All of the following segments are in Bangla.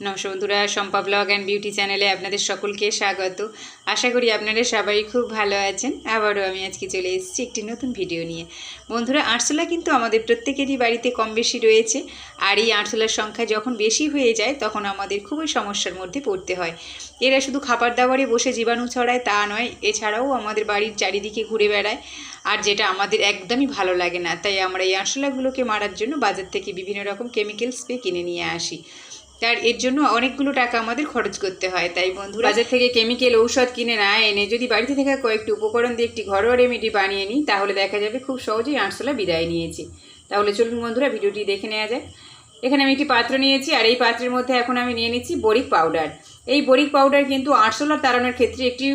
নমস্কার বন্ধুরা, শম্পা ব্লগ অ্যান্ড বিউটি চ্যানেলে আপনাদের সকলকে স্বাগত। আশা করি আপনারা সবাই খুব ভালো আছেন। আবারও আমি আজকে চলে এসেছি একটি নতুন ভিডিও নিয়ে। বন্ধুরা, আরশোলা কিন্তু আমাদের প্রত্যেকেরই বাড়িতে কম বেশি রয়েছে। আর এই আরশোলার সংখ্যা যখন বেশি হয়ে যায়, তখন আমাদের খুবই সমস্যার মধ্যে পড়তে হয়। এরা শুধু খাবার দাবারে বসে জীবাণু ছড়ায় তা নয়, এছাড়াও আমাদের বাড়ির চারিদিকে ঘুরে বেড়ায়। আর যেটা আমাদের একদমই ভালো লাগে না, তাই আমরা এই আরশোলাগুলোকে মারার জন্য বাজার থেকে বিভিন্ন রকম কেমিক্যাল স্প্রে কিনে নিয়ে আসি। তার এর জন্য অনেকগুলো টাকা আমাদের খরচ করতে হয়। তাই বন্ধু বাজার থেকে কেমিক্যাল ঔষধ কিনে না এনে যদি বাড়িতে থাকা কয়েকটি উপকরণ দিয়ে একটি ঘরোয়া রেমেডি বানিয়ে নিই, তাহলে দেখা যাবে খুব সহজেই আরশোলা বিদায় নিয়েছি। তাহলে চলুন বন্ধুরা, ভিডিওটি দেখে নেওয়া যায় এখানে আমি একটি পাত্র নিয়েছি আর এই পাত্রের মধ্যে এখন আমি নিয়ে নিচ্ছি বরিক পাউডার এই বরিক পাউডার কিন্তু আরশোলা তাড়ানোর ক্ষেত্রে একটি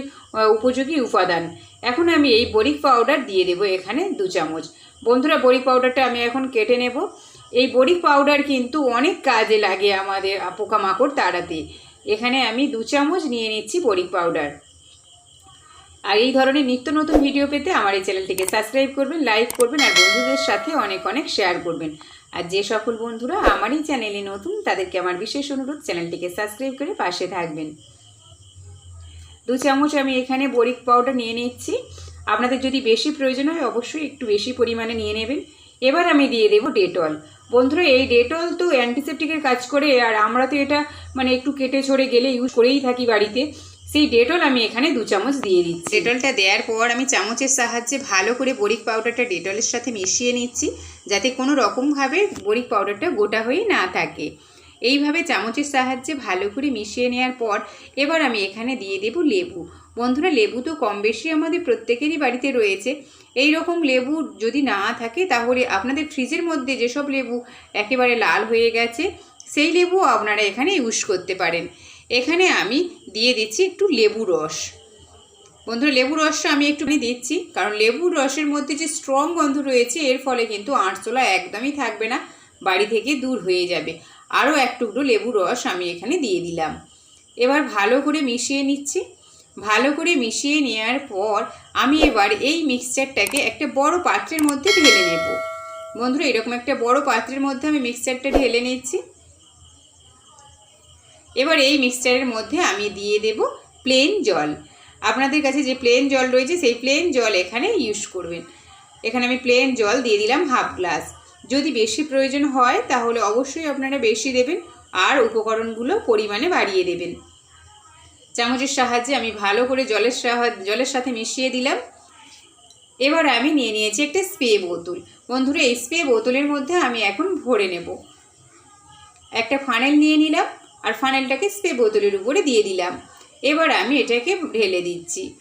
উপযোগী উপাদান। এখন আমি এই বরিক পাউডার দিয়ে দেবো এখানে দু চামচ। বন্ধুরা, বরিক পাউডারটা আমি এখন কেটে নেব। এই বরিক পাউডার কিন্তু অনেক কাজে লাগে আমাদের পোকামাকড় তাড়াতে। এখানে আমি দু চামচ নিয়ে নিচ্ছি বরিক পাউডার আর এই ধরনের নিত্য নতুন ভিডিও পেতে আমার এই চ্যানেলটিকে সাবস্ক্রাইব করবেন লাইক করবেন আর বন্ধুদের সাথে অনেক অনেক শেয়ার করবেন। আর যে সকল বন্ধুরা আমার এই চ্যানেলে নতুন, তাদেরকে আমার বিশেষ অনুরোধ চ্যানেলটিকে সাবস্ক্রাইব করে পাশে থাকবেন। দু চামচ আমি এখানে বরিক পাউডার নিয়ে নিচ্ছি। আপনাদের যদি বেশি প্রয়োজন হয় অবশ্যই একটু বেশি পরিমাণে নিয়ে নেবেন। এবার আমি দিয়ে দেবো ডেটল বন্ধুরা, এই ডেটল তো অ্যান্টিসেপটিকের কাজ করে, আর আমরা তো এটা মানে একটু কেটে ছড়ে গেলে ইউজ করেই থাকি বাড়িতে। সেই ডেটল আমি এখানে দু চামচ দিয়ে দিচ্ছি। ডেটলটা দেওয়ার পর আমি চামচের সাহায্যে ভালো করে বরিক পাউডারটা ডেটলের সাথে মিশিয়ে নিচ্ছি, যাতে কোনো রকমভাবে বরিক পাউডারটা গোটা হয়ে না থাকে। এইভাবে চামচের সাহায্যে ভালো করে মিশিয়ে নেওয়ার পর এবার আমি এখানে দিয়ে দেব লেবু। বন্ধুরা, লেবু তো কম বেশি আমাদের প্রত্যেকেরই বাড়িতে রয়েছে। এই রকম লেবু যদি না থাকে তাহলে আপনাদের ফ্রিজের মধ্যে যেসব লেবু একেবারে লাল হয়ে গেছে, সেই লেবু আপনারা এখানে ইউজ করতে পারেন। এখানে আমি দিয়ে দিচ্ছি একটু লেবু রস। বন্ধুরা, লেবু রসটা আমি একটুখানি দিচ্ছি, কারণ লেবুর রসের মধ্যে যে স্ট্রং গন্ধ রয়েছে, এর ফলে কিন্তু আঁশতলা একদমই থাকবে না, বাড়ি থেকে দূর হয়ে যাবে। আরও এক টুকরো লেবু রস আমি এখানে দিয়ে দিলাম। এবার ভালো করে মিশিয়ে নিচ্ছি। ভালো করে মিশিয়ে নেওয়ার পর আমি এবার এই মিক্সচারটাকে একটা বড় পাত্রের মধ্যে ঢেলে নেব। বন্ধুরা, এরকম একটা বড় পাত্রের মধ্যে আমি মিক্সচারটা ঢেলে নিচ্ছি। এবার এই মিক্সচারের মধ্যে আমি দিয়ে দেব প্লেন জল। আপনাদের কাছে যে প্লেন জল রয়েছে, সেই প্লেন জল এখানে ইউজ করবেন। এখানে আমি প্লেন জল দিয়ে দিলাম হাফ গ্লাস। যদি বেশি প্রয়োজন হয়, তাহলে অবশ্যই আপনারা বেশি দেবেন আর উপকরণগুলো পরিমাণে বাড়িয়ে দেবেন। চামচের সাহায্যে আমি ভালো করে জলের সাহায্য জলের সাথে মিশিয়ে দিলাম। এবার আমি নিয়ে নিয়েছি একটা স্প্রে বোতল। বন্ধুরা, এই স্প্রে বোতলের মধ্যে আমি এখন ভরে নেব। একটা ফানেল নিয়ে নিলাম আর ফানেলটাকে স্প্রে বোতলের উপরে দিয়ে দিলাম। এবার আমি এটাকে ঢেলে দিচ্ছি।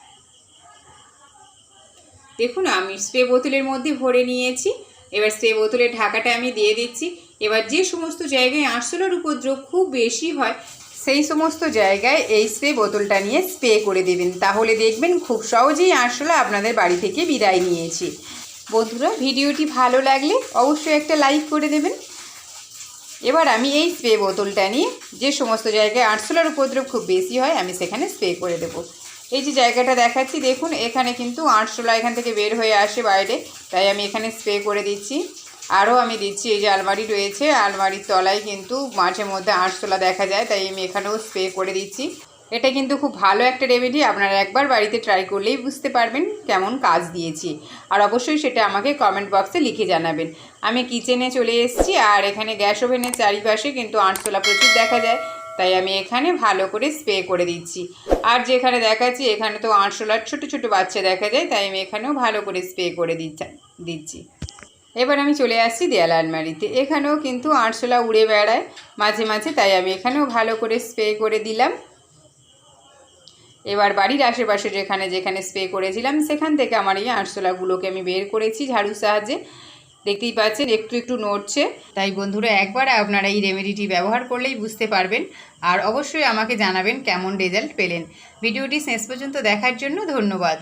দেখুন, আমি স্প্রে বোতলের মধ্যে ভরে নিয়েছি। এবার স্প্রে বোতলে ঢাকাটা আমি দিয়ে দিচ্ছি। এবার যে সমস্ত জায়গায় আরশোলার উপদ্রব খুব বেশি হয়, সেই সমস্ত জায়গায় এই স্প্রে বোতলটা নিয়ে স্প্রে করে দেবেন। তাহলে দেখবেন খুব সহজেই আরশোলা আপনাদের বাড়ি থেকে বিদায় নিয়েছি। বন্ধুরা, ভিডিওটি ভালো লাগলে অবশ্যই একটা লাইক করে দেবেন। এবার আমি এই স্প্রে বোতলটা নিয়ে যে সমস্ত জায়গায় আরশোলার উপদ্রব খুব বেশি হয়, আমি সেখানে স্প্রে করে দেবো। এই যে জায়গাটা দেখাচ্ছি, দেখুন, এখানে কিন্তু আরশোলা এখান থেকে বের হয়ে আসে বাইরে। তাই আমি এখানে স্প্রে করে দিচ্ছি। আরও আমি দিচ্ছি, এই যে আলমারি রয়েছে, আলমারির তলায় কিন্তু মাঝে মধ্যে আরশোলা দেখা যায়, তাই আমি এখানেও স্প্রে করে দিচ্ছি। এটা কিন্তু খুব ভালো একটা রেমেডি আপনারা একবার বাড়িতে ট্রাই করলেই বুঝতে পারবেন কেমন কাজ দিয়েছি। আর অবশ্যই সেটা আমাকে কমেন্ট বক্সে লিখে জানাবেন। আমি কিচেনে চলে এসেছি, আর এখানে গ্যাস ওভেনের চারিপাশে কিন্তু আরশোলা প্রচুর দেখা যায়, তাই আমি এখানে ভালো করে স্প্রে করে দিচ্ছি। আর যেখানে দেখাচ্ছি, এখানে তো আরশোলার ছোট ছোট বাচ্চা দেখা যায়, তাই আমি এখানেও ভালো করে স্প্রে করে দিচ্ছি এবার আমি চলে আসছি দেয়াল আলমারিতে। এখানেও কিন্তু আরশোলা উড়ে বেড়ায় মাঝে মাঝে, তাই আমি এখানেও ভালো করে স্প্রে করে দিলাম। এবার বাড়ির আশেপাশে যেখানে যেখানে স্প্রে করেছিলাম, সেখান থেকে আমার এই আরশোলাগুলোকে আমি বের করেছি ঝাড়ুর সাহায্যে। দেখতেই পাচ্ছেন, একটু একটু নড়ছে। তাই বন্ধুরা, একবার আপনারা এই রেমেডিটি ব্যবহার করলেই বুঝতে পারবেন আর অবশ্যই আমাকে জানাবেন কেমন রেজাল্ট পেলেন। ভিডিওটি শেষ পর্যন্ত দেখার জন্য ধন্যবাদ।